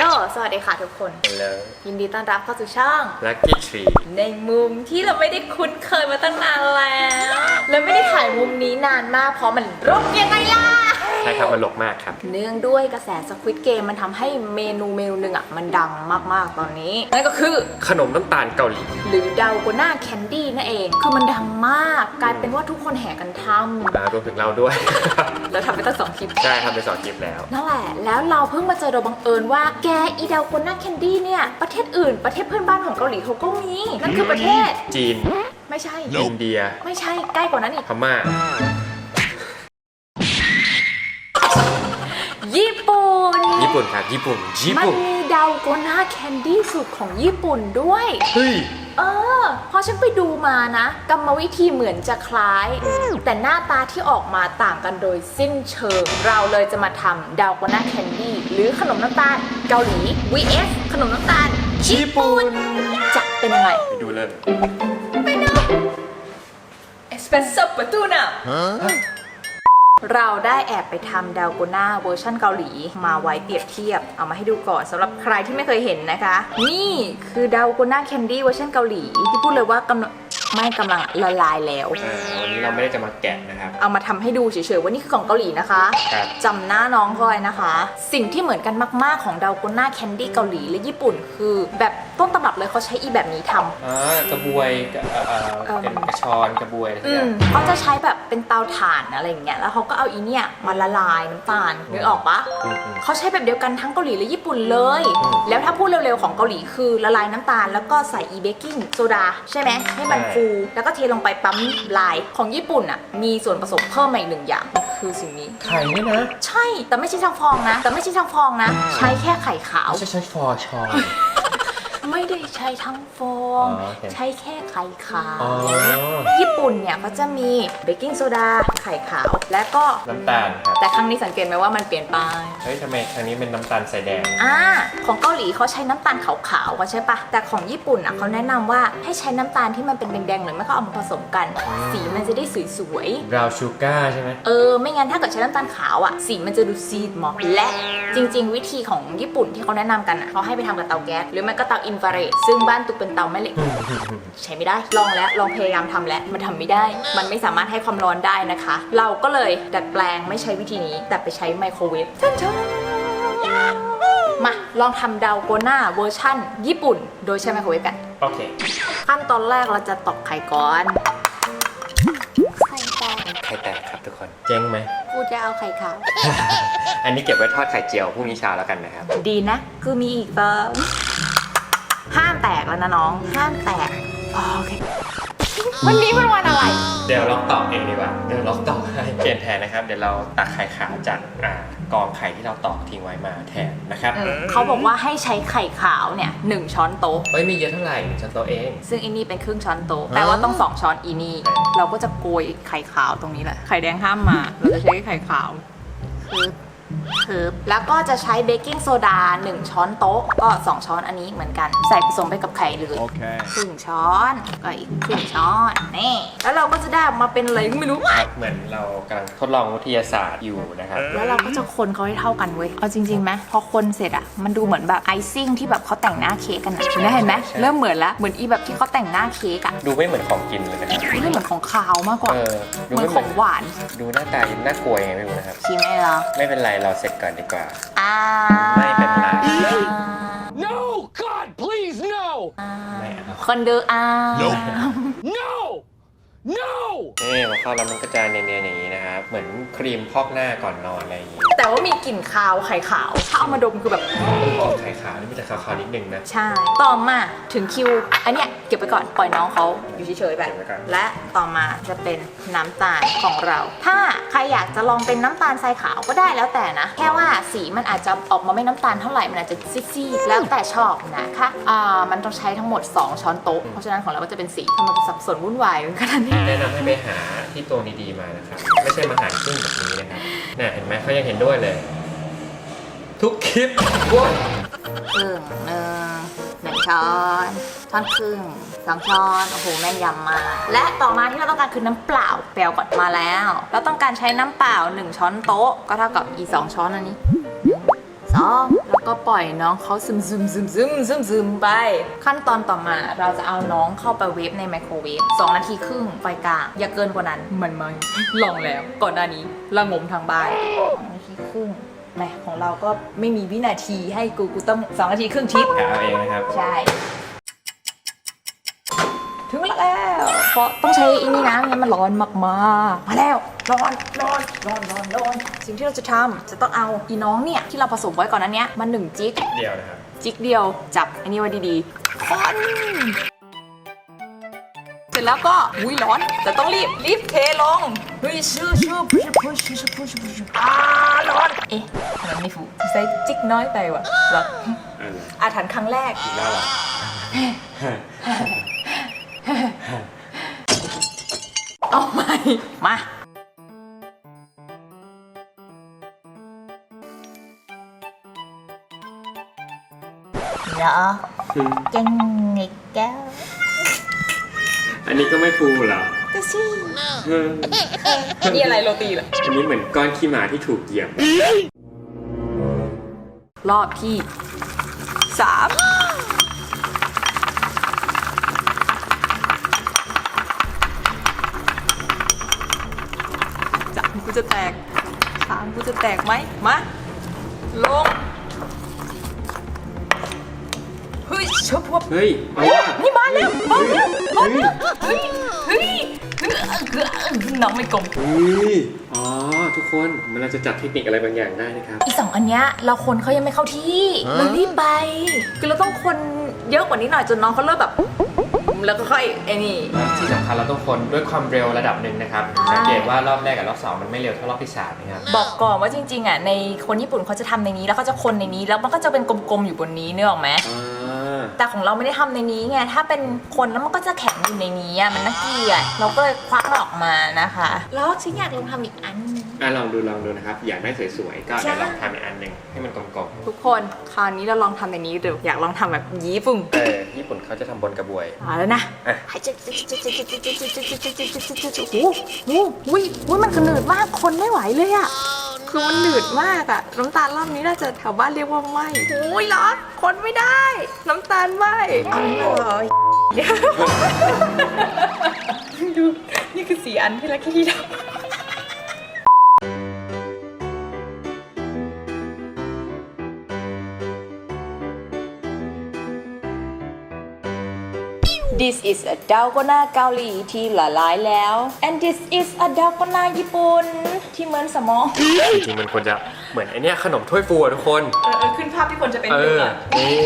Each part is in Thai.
โยสวัสดีค่ะทุกคน แล้วยินดีต้อนรับเข้าสู่ช่อง ลักกี้ทรีในมุมที่เราไม่ได้คุ้นเคยมาตั้งนานแล้ว แล้วไม่ได้ถ่ายมุมนี้นานมากเพราะมันรกยังไงล่ะ ใช่ครับมันหลกมากครับ เนื่องด้วยกระแสสควิตเกมมันทำให้เมนูเมนูหนึ่งอะมันดังมากๆตอนนี้นั่นก็คือ ขนมน้ำตาลเกาหลี หรือดาวโกน่าแคนดี้นั่นเอง คือมันดังมากกลายเป็นว่าทุกคนแห่กันทอ่ารวมถึงเราด้วยำแล้วทำไปตั้งสองคลิป ใช่ทำไปสองคลิปแล้ว นั่นแหละ แล้วเราเพิ่งมาเจอโดยบังเอิญว่าแกอีดาวโกน่าแคนดี้เนี่ย ประเทศอื่นประเทศเพื่อนบ้านของเกาหลีเขาก็มี นั่นคือประเทศ จีน ไม่ใช่ อินเดีย ไม่ใช่ใกล้กว่านั้นอีก พม่า ปุ่นครับญี่ปุ่นญี่มันปุ่นมีดาวโกน่าแคนดี้สูตรของญี่ปุ่นด้วย เฮ้ย เออพอฉันไปดูมานะ กรรมวิธีเหมือนจะคล้าย แต่หน้าตาที่ออกมาต่างกันโดยสิ้นเชิง เราเลยจะมาทำดาวโกน่าแคนดี้หรือขนมน้ำตาลเกาหลี vs ขนมน้ำตาลญี่ปุ่นจะเป็นยังไงไปดูเลย เอสเปรสโซ่ประตูน่ะ เราได้แอบไปทำดาวโกน่าเวอร์ชันเกาหลี มาไว้เปรียบเทียบ เอามาให้ดูก่อนสำหรับใครที่ไม่เคยเห็นนะคะ นี่คือดาวโกน่าแคนดี้เวอร์ชันเกาหลี ที่พูดเลยว่ากำลังไม่กำลังละลายแล้ว นนี้เราไม่ได้จะมาแกะนะครับ เอามาทำให้ดูเฉยๆว่านี่คือของเกาหลีนะคะครับจำหน้าน้องเขาไว้นะคะ สิ่งที่เหมือนกันมากๆของดาวโกน่าแคนดี้เกาหลีและญี่ปุ่น คือแบบต้นตำรับเลยเขาใช้อีแบบนี้ทำอ่ากระบวยกับเอ่อเอ่อเอิ่มเป็นกระชอนกระบวยอะไรสักอือย่ามงเขาจะใช้แบบเป็นเตาถ่านอะไรอย่างเงี้ยแล้วเขาก็เอาอีเนี่ยมาละลายน้ำตาลนึกออกปะอืมอืมเขาใช้แบบเดียวกันทั้งเกาหลีและญี่ปุ่นเลยอืมแล้วถ้าพูดเร็วๆของเกาหลีคือละลายน้ำตาล แล้วก็ใส่อีเบกกิ้งโซดาใช่ไหมให้มันใช่ฟูแล้วก็เทลงไปปั๊มลายของญี่ปุ่นอะมีส่วนผสมเพิ่มมาอีกหนึ่งอย่างคือสิ่งนี้ ไข่เนี่ยนะ ใช่แต่ไม่ใช่ทางฟองนะ แต่ไม่ใช่ทางฟองนะ ใช้แค่ไข่ขาว ไม่ใช่ใช้ฟอร์ชอน ไม่ได้ใช้ทั้งฟอง อ๋อโอเค ใช้แค่ไข่ขาว อ๋อ ญี่ปุ่นเนี่ยเขาจะมีเบกกิ้งโซดาไข่ขาว และก็น้ำตาลครับ แต่ครั้งนี้สังเกตไหมว่ามันเปลี่ยนไป เฮ้ยทำไมอันนี้เป็นน้ำตาลใส่แดง อ่าของเกาหลีเขาใช้น้ำตาลขาวๆก็ใช่ปะแต่ของญี่ปุ่นอะเขาแนะนำว่าให้ใช้น้ำตาลที่มันเป็นแดงๆหรือไม่ก็เอามาผสมกันอืมสีมันจะได้สวยบราวน์ชูการ์ใช่ไหม ๆ เออ ไม่งั้นถ้าเกิดใช้น้ำตาลขาวอะ สีมันจะดูซีดหมอกและจริง ๆ วิธีของญี่ปุ่นที่เขาแนะนำกันอะเขาให้ไปทำกับเตาแก๊สหรือไม่ก็เตาอินฟราเรดซึ่งบ้านตุกเป็นเตาแม่เหล็ก ใช้ไม่ได้ ลองแล้วลองพยายามทำแล้วมันทำไม่ได้ มันไม่สามารถให้ความร้อนได้นะคะ เราก็เลยดัดแปลงไม่ใช้วิธีนี้ แต่ไปใช้ไมโครเวฟท่านมาลองทำดาวโกน่าเวอร์ชั่น ญี่ปุ่น โดยใช้ไมโครเวฟกัน โอเค ขั้นตอนแรกเราจะตอกไข่ก่อนไข่แตกไข่แตกครับทุกคน เจ๊งไหมกูจะเอาไข่ขาว อันนี้เก็บไว้ทอดไข่เจียวพรุ่งนี้เช้าแล้วกันนะครับ ดีนะ คือมีอีกเติมห้าม แตกแล้วนะน้องห้ามแตกอ๋อโอเควันนี้เป็นวันอะไร เดี๋ยวล็อกตอกเองดีกว่า เดี๋ยวล็อกตอกให้เปลี่ยนแทนนะครับ เดี๋ยวเราตักไข่ขาวจากอ่ากองไข่ที่เราตอกทิ้งไว้มาแทนนะครับเขาบอกว่าให้ใช้ไข่ขาวเนี่ยหนึ่งช้อนโต๊ะ เฮ้ยมีเยอะเท่าไหร่ฉันโตะเอง ซึ่งอินี่เป็นครึ่งช้อนโต๊ะแต่ว่าต้องสองช้อนอีนี่ เราก็จะโกยไข่ขาวตรงนี้แหละ ไข่แดงห้ามมา เราจะใช้ไข่ขาวคือ คือแล้วก็จะใช้เบกกิ้งโซดา 1 ช้อนโต๊ะ ก็ 2 ช้อนอันนี้เหมือนกัน ใส่ผสมไปกับไข่เลย Okay. ครึ่งช้อนก็อีกครึ่งช้อนนี่แล้วเราก็จะได้ออกมาเป็นอะไรก็ไม่รู้ ครับเหมือนเรากำลังทดลองวิทยาศาสตร์อยู่นะครับ แล้วเราก็จะคนเขาให้เท่ากันเว้ย เอาจริงๆไหมพอคนเสร็จอะมันดูเหมือนแบบไอซิ่งที่แบบเขาแต่งหน้าเค้กกันอะเห็นไหมเห็นไหมใช่เริ่มเหมือนละเหมือนอีแบบที่เขาแต่งหน้าเค้กอะดูไม่เหมือนของกินเลยนะครับเรื่องเหมือนของคาวมากกว่า เออ ดูเหมือไม่นเหขมืออนงหวานดูหน้าตาน่ากลัวยังไงไม่รู้นะครับ ชิมไหมเหรอไม่เป็นไรเราเสร็จก่อนดีกว่า อ่าไม่เป็นไร No! God, please, no! ไม่เอาคนดูอ่า No! No! นี่พอเข้าแล้วมันก็จะเนียนๆอย่างนี้นะครับ เหมือนครีมพอกหน้าก่อนนอนอะไรอย่างนี้แต่ว่ามีกลิ่นคาวไข่ขาว ถ้าเอามาดมคือแบบไข่ขาวนี่มันจะขาวๆนิดนึงนะ ใช่ ต่อมาถึงคิว อันเนี้ยเก็บไปก่อน ปล่อยน้องเขาอยู่เฉยๆไป เก็บไว้ก่อน และต่อมาจะเป็นน้ำตาลของเรา ถ้าใครอยากจะลองเป็นน้ำตาลทรายขาวก็ได้แล้วแต่นะ แค่ว่าสีมันอาจจะออกมาไม่น้ำตาลเท่าไหร่ มันอาจจะซีดๆแล้วแต่ชอบนะคะอ่ามันต้องใช้ทั้งหมด 2 ช้อนโต๊ะ เพราะฉะนั้นของเราก็จะเป็นสีทำไมมันสับสนวุ่นวายขนาดนี้แนะนำให้ไปหาที่ตวงดีๆมานะครับ ไม่ใช่มาหารครึ่งแบบนี้นะครับน่ะเห็นไหมเขายังเห็นด้วยเลย ทุกคลิปว้ยครึ่งหนึ่งหนึ่งช้อนช้อนครึ่งสองช้อนโอ้โหแม่นยำมากและต่อมาที่เราต้องการคือน้ำเปล่าแปลวก่อนมาแล้ว เราต้องการใช้น้ำเปล่า 1 ช้อนโต๊ะ ก็เท่ากับอีสองช้อนอันนี้ สองแล้วก็ปล่อยน้องเขาซึมซึมซึมซึมซึมซึมไป ขั้นตอนต่อมาเราจะเอาน้องเข้าไปเวฟในไมโครเวฟ2นาทีครึ่งไฟกลางอย่าเกินกว่านั้นมันไม่ลองแล้ว ก่อนหน้านี้ระงมทางบ้านสองนาทีครึ่งแหมของเราก็ไม่มีวินาทีให้กูกูต้องสองนาทีครึ่งทิปกะเอาเองนะครับ ใช่ ถึงแล้ว เพราะต้องใช้อีนี่นะไม่งั้นมันร้อนมากๆมาแล้วร้อนร้อนร้อนร้อนร้อนสิ่งที่เราจะทำจะต้องเอาอีน้องเนี่ยที่เราผสมไว้ก่อนนั้นเนี้ยมาหนึ่งจิกเดียวนะครับจิกเดียวจับอันนี้ไว้ดีๆควันเสร็จแล้วก็อุ้ยร้อน แต่ต้องรีบรีบเทลงเฮ้ยชื่อชื่อพุชพุชพุชพุชพุชอ่าร้อนเอ๊ะทำไมไม่ฟูใส่จิกน้อยไปวะเหรออันอาถรรพ์ครั้งแรกอีกแล้วเหรอ เอาให ม่มา เหรอเก่งอีกแก้วอันนี้ก็ไม่ฟูเหรอจะสิเออนี่อะไรโรตีเหรอ อันนี้เหมือนก้อนขี้หมาที่ถูกเหยียบ รอบที่สาม กูจะแตกสามกูจะแตกไหมมาลงเฮ้ยเชบวบเฮ้ยเอาว่านี่มาแล้วมาแล้วมาแล้วเฮ้ยเฮ้ยเฮ้ยน้องไม่กลมเฮ้ยอ๋อทุกคนมันเราจะจับเทคนิคอะไรบางอย่างได้นะครับอีสองอันเนี้ยเราคนเขายังไม่เข้าที่เรารีบไปคือเราต้องคนเยอะกว่านี้หน่อยจนน้องเขาเริ่มแบบ แล้วก็ค่อยไอ้นี่ ที่สำคัญเราต้องคนด้วยความเร็วระดับหนึ่งนะครับสังเกตว่ารอบแรกกับรอบสองมันไม่เร็วเท่ารอบที่สามนะครับ บอกก่อนว่าจริงๆอะในคนญี่ปุ่นเขาจะทำในนี้แล้วเขาจะคนในนี้แล้วมันก็จะเป็นกลมๆอยู่บนนี้นึกออกไหมอ่าแต่ของเราไม่ได้ทำในนี้ไงถ้าเป็นคนแล้วมันก็จะแข็งอยู่ในนี้อะมันน่าเกลียดเราก็เลยควักมันออกมานะคะ แล้วฉันอยากลองทำอีกอันนึงอะลองดูลองดูนะครับ อยากได้สวยๆก็ใช่ เดี๋ยวลองทำอีกอันหนึ่งให้มันกลมทุกคนคราวนี้เราลองทำในนี้ดูอยากลองทำแบบญี่ปุ่นๆเออญี่ปุ่นเขาจะทำบนกระบวยเอาแล้วนะอะโอ้โหอุ้ยอุ้ยมันคือหนืดมากคนไม่ไหวเลยอะ คือมันหนืดมากอะ น้ำตาลรอบนี้น่าจะแถวบ้านเรียกว่าไหมโอ้ยร้อนคนไม่ได้ น้ำตาลไหมเอาไม่เลยดูนี่คือสีอันที่ลักกี้ทำ This is a dalgona เกาหลีที่ละลายแล้ว and this is a dalgona ญี่ปุ่นที่เหมือนสมองจริงๆมันควรจะเหมือนไอเนี้ยขนมถ้วยฟูอะทุกคน เออเออขึ้นภาพที่คนจะเป็นเอดูออะนี่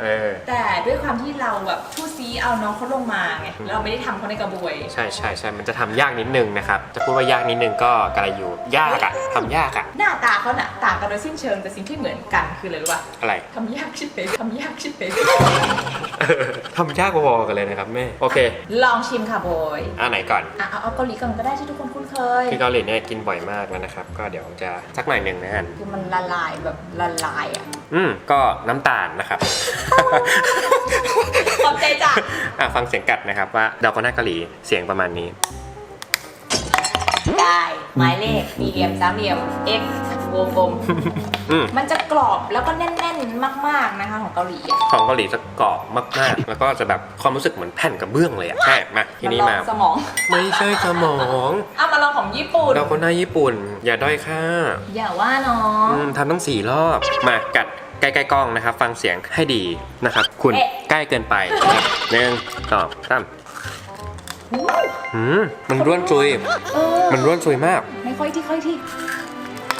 เออ แต่ด้วยความที่เราแบบทู่ซีเอาน้องเขาลงมาไงเราไม่ได้ทำเขาในกระบวย ใช่ใช่ใช่มันจะทำยากนิดนึงนะครับ จะพูดว่ายากนิดนึงก็กระอยู่ ยากอะทำยากอะหน้าตาเขาน่ะต่างกันโดยสิ้นเชิงแต่สิ่งที่เหมือนกันคืออะไรรู้ป่ะอะไร ทำยากชิบเป๋ทำยากชิบเป๋ ทำยากพอๆกันเลยนะครับแม่ โอเคลองชิมค่ะโบยอันไหนก่อน อะเอาเอาเกาหลีก่อนก็ได้ที่ทุกคนคุ้นเคยที่เกาหลีเนี่ยกินบ่อยมากแล้วนะครับ ก็เดี๋ยวจะสักหน่อยหนึ่งนะฮะ คือมันละลายแบบละลายอะ อืม ก็น้ำตาลนะครับขอบใจจ้ะอะฟังเสียงกัดนะครับว่าดาวก็น่าเกาหลีเสียงประมาณนี้ ได้หมายเลขสี่เหลี่ยมสามเหลี่ยม x วงกลมอืมมันจะกรอบแล้วก็แน่นๆมากๆนะคะของเกาหลีอะของเกาหลีจะกรอบมากๆ แล้วก็จะแบบความรู้สึกเหมือนแผ่นกระเบื้องเลยอะใช่มาทีนี้ลมาองสมองไม่ใช่สมองเอามาลองของญี่ปุ่นดาวก็น่าญี่ปุ่น อย่าด้อยค่า อย่าว่าน้อง อืมทำต้องสี่รอบ มากัดใกล้ๆกล้องนะครับ ฟังเสียงให้ดีนะครับ คุณเอ๊ะใกล้เกินไปหนึ่งสองสามอืมมันร่วนซุย เออมันร่วนซุยมาก ไม่ค่อยที่ค่อยที่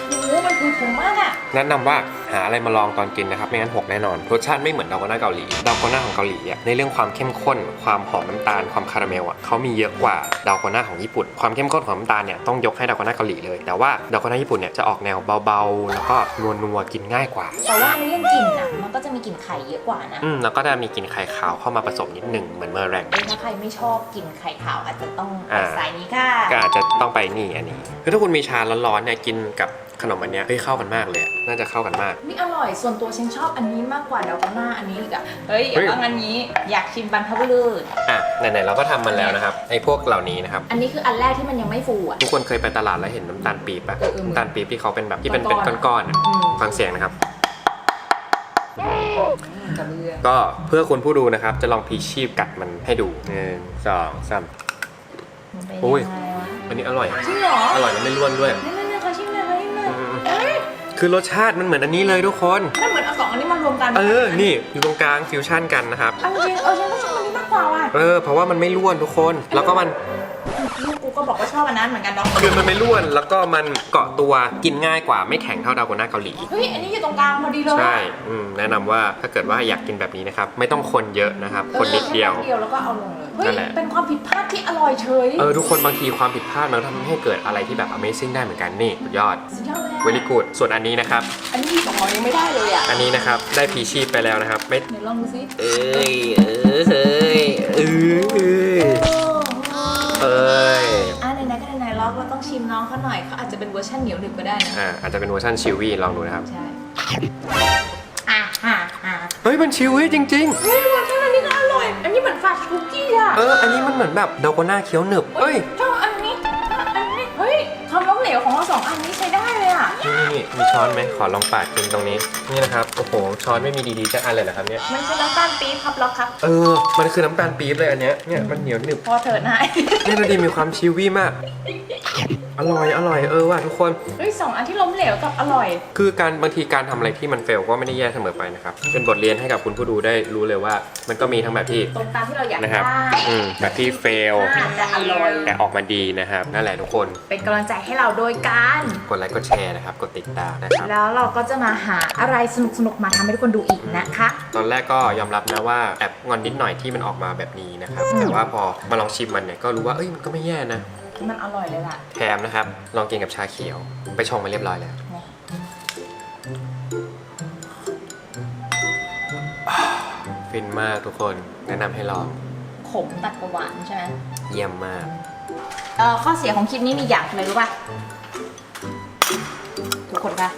โอ้โหมันคือผมมากอะ แนะนำว่า หาอะไรมาลองตอนกินนะครับไม่งั้นหกแน่นอนรสชาติไม่เหมือนดาวโกน่าเกาหลีดาวโกน่าของเกาหลีอะในเรื่องความเข้มข้น ความหอมน้ำตาลความคาราเมลอะเขามีเยอะกว่าดาวโกน่าของญี่ปุ่น ความเข้มข้นของน้ำตาลเนี่ยต้องยกให้ดาวโกน่าเกาหลีเลย แต่ว่าดาวโกน่าญี่ปุ่นเนี่ยจะออกแนวเบาๆ แล้วก็นัวๆกินง่ายกว่า แต่ว่าในเรื่องกลิ่นอะมันก็จะมีกลิ่นไข่เยอะกว่านะอืมแล้วก็จะมีกลิ่นไข่ขาวเข้ามาผสมนิดหนึ่งเหมือนเมอร์แรงเอ้ยถ้าใครไม่ชอบกลิ่นไข่ขาวอาจจะต้องไปอ่าสายนี้ค่ะก็อาจจะต้องไปนี่อันนี้คือถ้าคุณมีชาร้อนๆเนี่ยกินกับขนมอันเนี้ยเฮ้ยเข้ากันมากเลยอะน่าจะเข้ากันมากนี่อร่อยส่วนตัวฉันชอบอันนี้มากกว่าดาวกาน่าอันนี้อีกอะเฮ้ยอย่าเฮ้ยว่างั้นนี้อยากชิมบรรพบุรุษอะไหนๆเราก็ทำมันแล้วนะครับไอ้พวกเหล่านี้นะครับอันนี้คืออันแรกที่มันยังไม่ฟูอะทุกคนเคยไปตลาดแล้วเห็นน้ำตาลปี๊บปะเออเออเหมือนน้ำตาลปี๊บที่เขาเป็นแบบที่เป็นเป็นก้อนๆก้อนๆอะอืม ฟังเสียงนะครับกับเรือก็เพื่อคุณผู้ดูนะครับ จะลองพลีชีพกัดมันให้ดูหนึ่งสองสาม มันเป็นโอ้ย ยังไงวะอันนี้อร่อย จริงเหรออร่อยแล้วไม่ร่วนด้วยนั่น คือรสชาติมันเหมือนอันนี้เลยทุกคน มันเหมือนเอาสองอันนี้มารวมกันเออ นี่อยู่ตรงกลางฟิวชั่นกันนะครับ เอาจริงๆเออฉันก็ชอบอันนี้มากกว่าว่ะ เออ เพราะว่ามันไม่ร่วนทุกคน แล้วก็มันลู กกูก็บอกว่าชอบอันนั้นเหมือนกันเนาะคือมันไม่ร่วนแล้วก็มันเกาะตัวกินง่ายกว่าไม่แข็งเท่าดาวโกน่าเกาหลี เฮ้ยอันนี้อยู่ตรงกลางพอดีเลยใช่อืมแนะนำว่าถ้าเกิดว่าอยากกินแบบนี้นะครับ ไม่ต้องคนเยอะนะครับ คนนิดเดียวออแค่นิดเดียวแล้วก็เอาลงเลยเฮ้ยนั่นแหละ เป็นความผิดพลาดที่อร่อยเฉยเออทุกคนบางทีความผิดพลาดมันทำให้เกิดอะไรที่แบบ Amazing ได้เหมือนกันนี่สุดยอด สุดยอดเลยอะ very good ส่วนอันนี้นะครับ อันนี้สองร้อยยังไม่ได้เลยอะอันนี้นะครับได้พีชีพไปแล้วนะครับไม่ไหนลองดูซิ เอ้ยเอ้ยเอ้ ชิมน้องเขาหน่อยเขาอาจจะเป็นเวอร์ชันเหนียวหนึบก็ได้นะอ่าอาจจะเป็นเวอร์ชันชิลวี่ลองดูนะครับ ใช่อะอะอะเฮ้ยมันชิลวี่จริง เฮ้ยเวอร์ชันอันนี้ก็อร่อย อันนี้เหมือนฟาสคุกกี้อะๆ เออ อันนี้มันเหมือนแบบดาวโกน่าเคี้ยวหนึบเอ้ยชอบอันนี้อันนี้เฮ้ยความล้มเหลวของเราสองอันนี้ใช้ได้เลยอะนี่นี่มีช้อนไหมขอลองปาดกินตรงนี้ นี่นะครับ โอ้โห ช้อนไม่มีดีๆจะอันเลยเหรอครับเนี่ย มันคือน้ำตาลปี๊บครับล็อกครับเออ มันคือน้ำตาลปี๊บเลยอันเนี้ย เนี่ยมันเหนียวหนึบ พอเถิดนาย นี่ดูดีมีความชิลวี่มาก อร่อยอร่อยเออว่ะทุกคน เฮ้ยสองอันที่ล้มเหลวกับอร่อย คือการบางทีการทำอะไรที่มันเฟลก็ไม่ได้แย่เสมอไปนะครับ เป็นบทเรียนให้กับคุณผู้ดูได้รู้เลยว่า มันก็มีทั้งแบบที่ตรงตามที่เราอยากนะครับ ได้อืมแบบที่เฟลอาจจะอร่อย แต่ออกมาดีนะครับ นั่นแหละทุกคนเป็นกำลังใจให้เราโดยการ กดไลค์กดแชร์นะครับกดติดตามนะครับ แล้วเราก็จะมาหาอะไรสนุกๆ มาทำให้ทุกคนดูอีกนะคะ ตอนแรกก็ยอมรับนะว่าแอบงอนนิดหน่อยที่มันออกมาแบบนี้นะครับอืมแต่ว่าพอมาลองชิมมันเนี่ยก็รู้ว่าเอ้ยมันก็ไม่แย่นะ มันอร่อยเลยล่ะแถมนะครับ ลองกินกับชาเขียว ไปชงมาเรียบร้อยแล้ว ฟินมากทุกคนแนะนำให้ลอง ขมตัดกับหวานใช่ไหมเยี่ยมมาก เอ่อข้อเสียของคลิปนี้มีอย่างอะไรรู้ป่ะ ทุกคนคะ